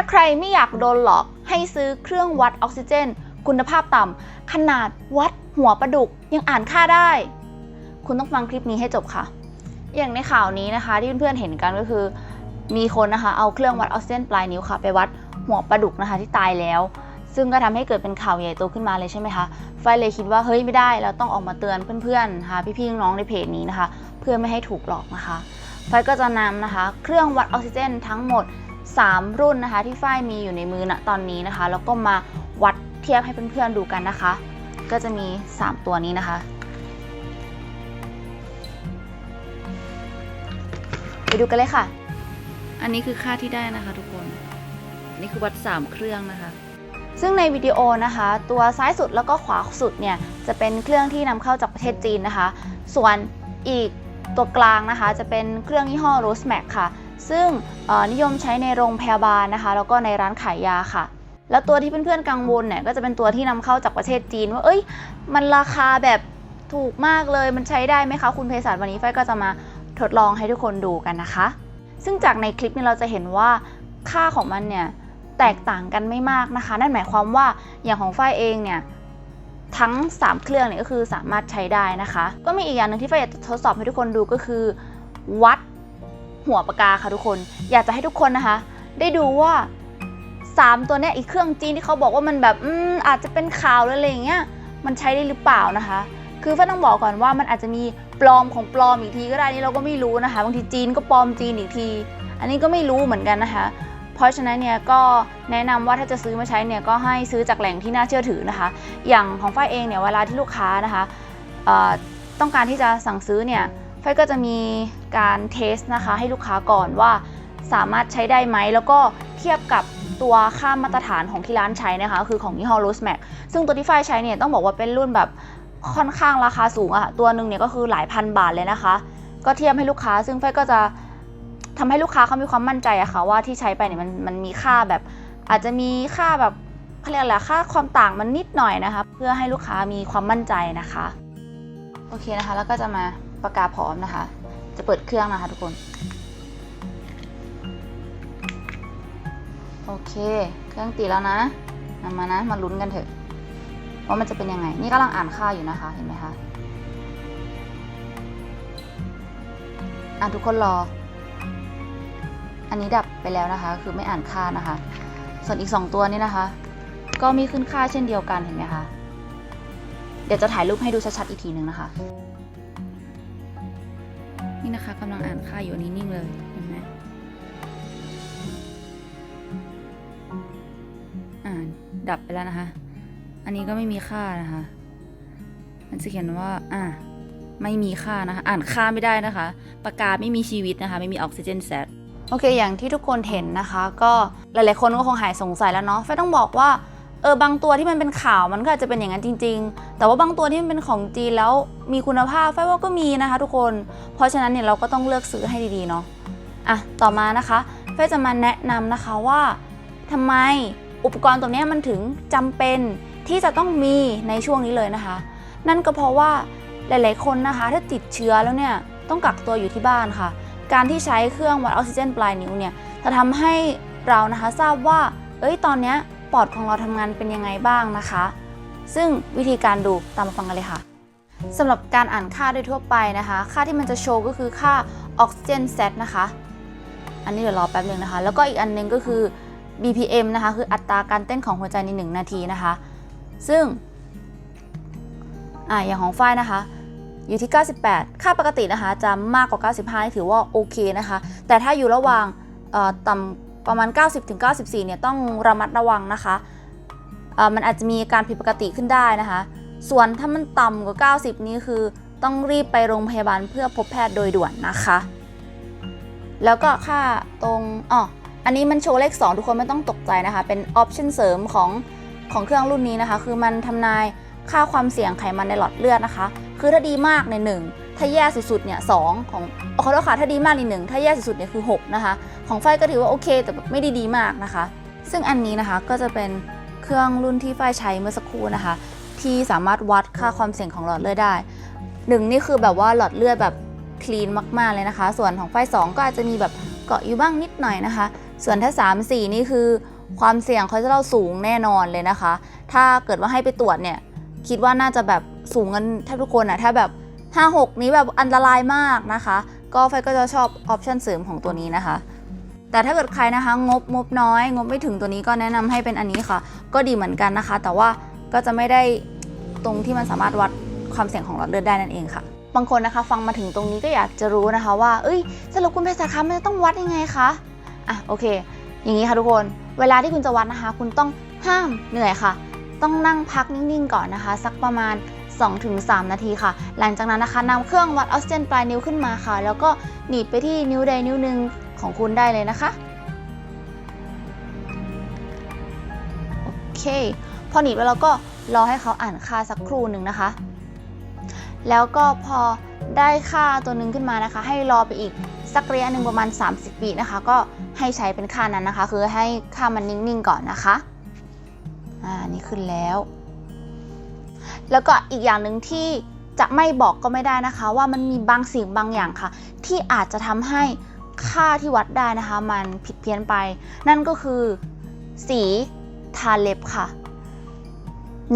ถ้าใครไม่อยากโดนหลอกให้ซื้อเครื่องวัดออกซิเจน คุณภาพต่ำขนาดวัดหัวประดุกยังอ่านค่าได้ คุณต้องฟังคลิปนี้ให้จบค่ะ อย่างในข่าวนี้นะคะ ที่เพื่อนๆเห็นกันก็คือ มีคนนะคะเอาเครื่องวัดออกซิเจนปลายนิ้วค่ะ ไปวัดหัวปลาดุกนะคะที่ตายแล้ว ซึ่งก็ทำให้เกิดเป็นข่าวใหญ่โตขึ้นมาเลยใช่ไหมคะไฟเลยคิดว่าเฮ้ยไม่ได้เราต้องออกมาเตือนเพื่อนๆนะคะพี่ๆน้องๆในเพจนี้นะคะ เพื่อไม่ให้ถูกหลอกนะคะไฟก็จะนำนะคะ เครื่องวัดออกซิเจนทั้งหมด 3 รุ่นนะคะ ที่ฝ้ายมีอยู่ในมือณตอนนี้นะคะ แล้วก็มาวัดเทียบให้เพื่อนๆดูกันนะคะ ก็จะมี 3 ตัวนี้นะคะ ไปดูกันเลยค่ะ อันนี้คือค่าที่ได้นะคะทุกคนอันนี้คือวัด 3 เครื่องนะคะซึ่งในวิดีโอนะคะ ตัวซ้ายสุดแล้วก็ขวาสุดเนี่ยจะเป็นเครื่องที่นำเข้าจากประเทศจีนนะคะ ส่วนอีกตัวกลางนะคะ จะเป็นเครื่องยี่ห้อ Rose Max ค่ะ ซึ่งนิยมใช้ในโรงพยาบาลนะคะ แล้วก็ในร้านขายยาค่ะ แล้วตัวที่เพื่อนๆกังวลเนี่ยก็จะเป็นตัวที่นำเข้าจากประเทศจีน ว่าเอ้ย มันราคาแบบถูกมากเลยมันใช้ได้ไหมคะคุณเภสัชวันนี้ไฟก็จะมาทดลองให้ทุกคนดูกันนะคะ ซึ่งจากในคลิปนี้เราจะเห็นว่าค่าของมันเนี่ยแตกต่างกันไม่มากนะคะ นั่นหมายความว่าอย่างของฝ้ายเองเนี่ยทั้ง 3 เครื่องเนี่ยก็คือสามารถใช้ได้นะคะ ก็มีอีกอย่างหนึ่งที่ฝ้ายอยากจะทดสอบให้ทุกคนดูก็คือ วัด หัวปากกาค่ะทุกคน อยากจะให้ทุกคนนะคะ ได้ดูว่า 3 ตัวเนี้ยอีกเครื่องจีนที่เขาบอกว่ามันแบบอืมอาจจะเป็นข่าวอะไรอย่างเงี้ยมันใช้ได้หรือเปล่านะคะ คือฝ้าต้องบอกก่อนว่ามันอาจจะมีปลอมของปลอมอีกทีก็ได้นี่เราก็ไม่รู้นะคะบางทีจีนก็ปลอมจีนอีกที อันนี้ก็ไม่รู้เหมือนกันนะคะ เพราะฉะนั้นเนี่ยก็แนะนำว่าถ้าจะซื้อมาใช้เนี่ยก็ให้ซื้อจากแหล่งที่น่าเชื่อถือนะคะ อย่างของฝ้ายเองเนี่ยเวลาที่ลูกค้านะคะต้องการที่จะสั่งซื้อเนี่ย ฝ้ายก็จะมีการเทสนะคะให้ลูกค้าก่อนว่าสามารถใช้ได้ไหม แล้วก็เทียบกับตัวค่ามาตรฐานของที่ร้านใช้นะคะ คือของยี่ห้อ Rose Max ซึ่งตัวที่ฝ้ายใช้เนี่ยต้องบอกว่าเป็นรุ่นแบบค่อนข้างราคาสูงอะตัวหนึ่งเนี่ยก็คือหลายพันบาทเลยนะคะ ก็เทียบให้ลูกค้า ซึ่งฝ้ายก็จะทำให้ลูกค้าเขามีความมั่นใจอะค่ะว่าที่ใช้ไปเนี่ยมันมันมีค่าแบบ อาจจะมีค่าแบบเขาเรียกอะไรค่าความต่างมันนิดหน่อยนะคะ เพื่อให้ลูกค้ามีความมั่นใจนะคะ โอเคนะคะ แล้วก็จะมา ประกาศพร้อมนะคะ จะเปิดเครื่องนะคะทุกคน โอเค เครื่องติดแล้วนะนำมานะ มาลุ้นกันเถอะ ว่ามันจะเป็นยังไง นี่กำลังอ่านค่าอยู่นะคะ เห็นไหมคะ อะทุกคนรอ อันนี้ดับไปแล้วนะคะ คือไม่อ่านค่านะคะ ส่วนอีก 2 ตัวนี้นะคะ ก็มีขึ้นค่าเช่นเดียวกัน เห็นไหมคะ เดี๋ยวจะถ่ายรูปให้ดูชัดๆอีกทีหนึ่งนะคะ นี่นะคะกำลังอ่านค่าอยู่นี้นิ่งเลยเห็นไหมอ่านดับไปแล้วนะคะ อันนี้ก็ไม่มีค่านะคะ มันจะเขียนว่าอ่าไม่มีค่านะคะ อ่านค่าไม่ได้นะคะ ปากกาไม่มีชีวิตนะคะ ไม่มีออกซิเจนแซดโอเค อย่างที่ทุกคนเห็นนะคะ ก็หลายๆคนก็คงหายสงสัยแล้วเนาะไฟต้องบอกว่า เออบางตัวที่มันเป็นข่าวมันก็อาจจะเป็นอย่างนั้นจริง ๆ แต่ว่าบางตัวที่มันเป็นของจีนแล้วมีคุณภาพไฟว่าก็มีนะคะ ทุกคน เพราะฉะนั้นเนี่ยเราก็ต้องเลือกซื้อให้ดีๆเนาะอะต่อมานะคะไฟจะมาแนะนำนะคะว่าทำไมอุปกรณ์ตัวนี้มันถึงจำเป็นที่จะต้องมีในช่วงนี้เลยนะคะ นั่นก็เพราะว่าหลาย ๆ คนนะคะ ถ้าติดเชื้อแล้วเนี่ยต้องกักตัวอยู่ที่บ้านค่ะ การที่ใช้เครื่องวัดออกซิเจนปลายนิ้วเนี่ยจะทำให้เรานะคะทราบว่า เอ้ยตอนเนี้ย ปอดของเราทำงานเป็นยังไงบ้างนะคะ ซึ่งวิธีการดูตามมาฟังกันเลยค่ะสำหรับการอ่านค่าโดยทั่วไปนะคะ ค่าที่มันจะโชว์ก็คือค่าออกซิเจนเซตนะคะ อันนี้เดี๋ยวรอแป๊บหนึ่งนะคะ แล้วก็อีกอันนึงก็คือ BPM นะคะ คืออัตราการเต้นของหัวใจใน 1 นาทีนะคะ ซึ่งอ่าอย่างของฝ้ายนะคะ อยู่ที่ 98 ค่าปกตินะคะ จะมากกว่า 95นี่ถือว่าโอเคนะคะ แต่ถ้าอยู่ระหว่างต่ำ ประมาณ 90-94 เนี่ยต้องระมัดระวังนะคะเอ่อมันอาจจะมีการผิดปกติขึ้นได้นะคะ ส่วนถ้ามันต่ำกว่า 90 นี้คือต้องรีบไปโรงพยาบาลเพื่อพบแพทย์โดยด่วนนะคะ แล้วก็ค่าตรงอ๋ออันนี้มันโชว์เลข 2 ทุกคนไม่ต้องตกใจนะคะ เป็นออปชันเสริมของของเครื่องรุ่นนี้นะคะ คือมันทำนายค่าความเสี่ยงไขมันในหลอดเลือดนะคะ คือถ้าดีมากในยหนึ่ง ถ้าแย่สุดๆเนี่ยสองของอขอโทษค่ะถ้าดีมากในหนึ่งถ้าแย่สุดๆเนี่ยคือ 6 นะคะ ของไฟก็ถือว่าโอเคแต่แบบไม่ได้ดีมากนะคะ ซึ่งอันนี้นะคะก็จะเป็นเครื่องรุ่นที่ไฟใช้เมื่อสักครู่นะคะ ที่สามารถวัดค่าความเสี่ยงของหลอดเลือดได้หนึ่งนี่คือแบบว่าหลอดเลือดแบบคลีนมากๆเลยนะคะ ส่วนของไฟ2ก็อาจจะมีแบบเกาะอยู่บ้างนิดหน่อยนะคะ ส่วนถ้า 3 4 นี่คือความเสี่ยงคอเลสเตอรอลสูงแน่นอนเลยนะคะ ถ้าเกิดว่าให้ไปตรวจเนี่ยคิดว่าน่าจะแบบสูงกันแทบทุกคนอะถ้าแบบ 5 6 นี้แบบอันตรายมากนะคะ ก็ไฟก็จะชอบออปชันเสริมของตัวนี้นะคะ แต่ถ้าเกิดใครนะคะงบงบน้อย งบไม่ถึงตัวนี้ก็แนะนำให้เป็นอันนี้ค่ะ ก็ดีเหมือนกันนะคะ แต่ว่าก็จะไม่ได้ตรงที่มันสามารถวัดความเสี่ยงของหลอดเลือดได้นั่นเองค่ะ บางคนนะคะฟังมาถึงตรงนี้ก็อยากจะรู้นะคะว่า เอ้ยสรุปคุณเภสัชคะมันจะต้องวัดยังไงคะ อะโอเค อย่างนี้ค่ะทุกคน เวลาที่คุณจะวัดนะคะ คุณต้องห้ามเหนื่อยค่ะ ต้องนั่งพักนิ่งๆก่อนนะคะ สักประมาณ 2-3 นาทีค่ะ หลังจากนั้นนะคะนำเครื่องวัดออกซิเจนปลายนิ้วขึ้นมาค่ะ แล้วก็หนีบไปที่นิ้วใดนิ้วหนึ่งของคุณได้เลยนะคะโอเค พอหนีบแล้วเราก็รอให้เขาอ่านค่าสักครู่หนึ่งนะคะ แล้วก็พอได้ค่าตัวหนึ่งขึ้นมานะคะ ให้รอไปอีกสักระยะหนึ่งประมาณ 30วินะคะ ก็ให้ใช้เป็นค่านั้นนะคะ คือให้ค่ามันนิ่งๆก่อนนะคะ อ่านี่ขึ้นแล้ว แล้วก็อีกอย่างหนึ่งที่จะไม่บอกก็ไม่ได้นะคะ ว่ามันมีบางสิ่งบางอย่างค่ะ ที่อาจจะทำให้ค่าที่วัดได้นะคะ มันผิดเพี้ยนไป นั่นก็คือ สีทาเล็บค่ะ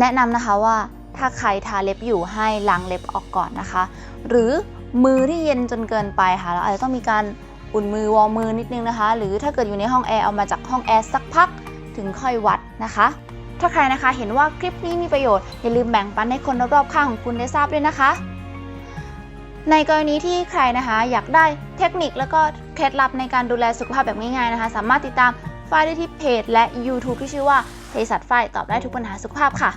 แนะนำนะคะว่าถ้าใครทาเล็บอยู่ให้ล้างเล็บออกก่อนนะคะ หรือมือที่เย็นจนเกินไปค่ะเราอาจจะต้องมีการอุ่นมือวอร์มมือนิดนึงนะคะ หรือถ้าเกิดอยู่ในห้องแอร์เอามาจากห้องแอร์สักพักถึงค่อยวัดนะคะ ถ้าใครนะคะเห็นว่าคลิปนี้มีประโยชน์ อย่าลืมแบ่งปันให้คนรอบๆข้างของคุณได้ทราบด้วยนะคะ ในกรณีที่ใครนะคะ อยากได้เทคนิคแล้วก็เคล็ดลับในการดูแลสุขภาพแบบง่ายๆนะคะ สามารถติดตามฝ้ายได้ที่เพจ และ YouTube ที่ชื่อว่าเภสัชฝ้ายตอบได้ทุกปัญหาสุขภาพค่ะ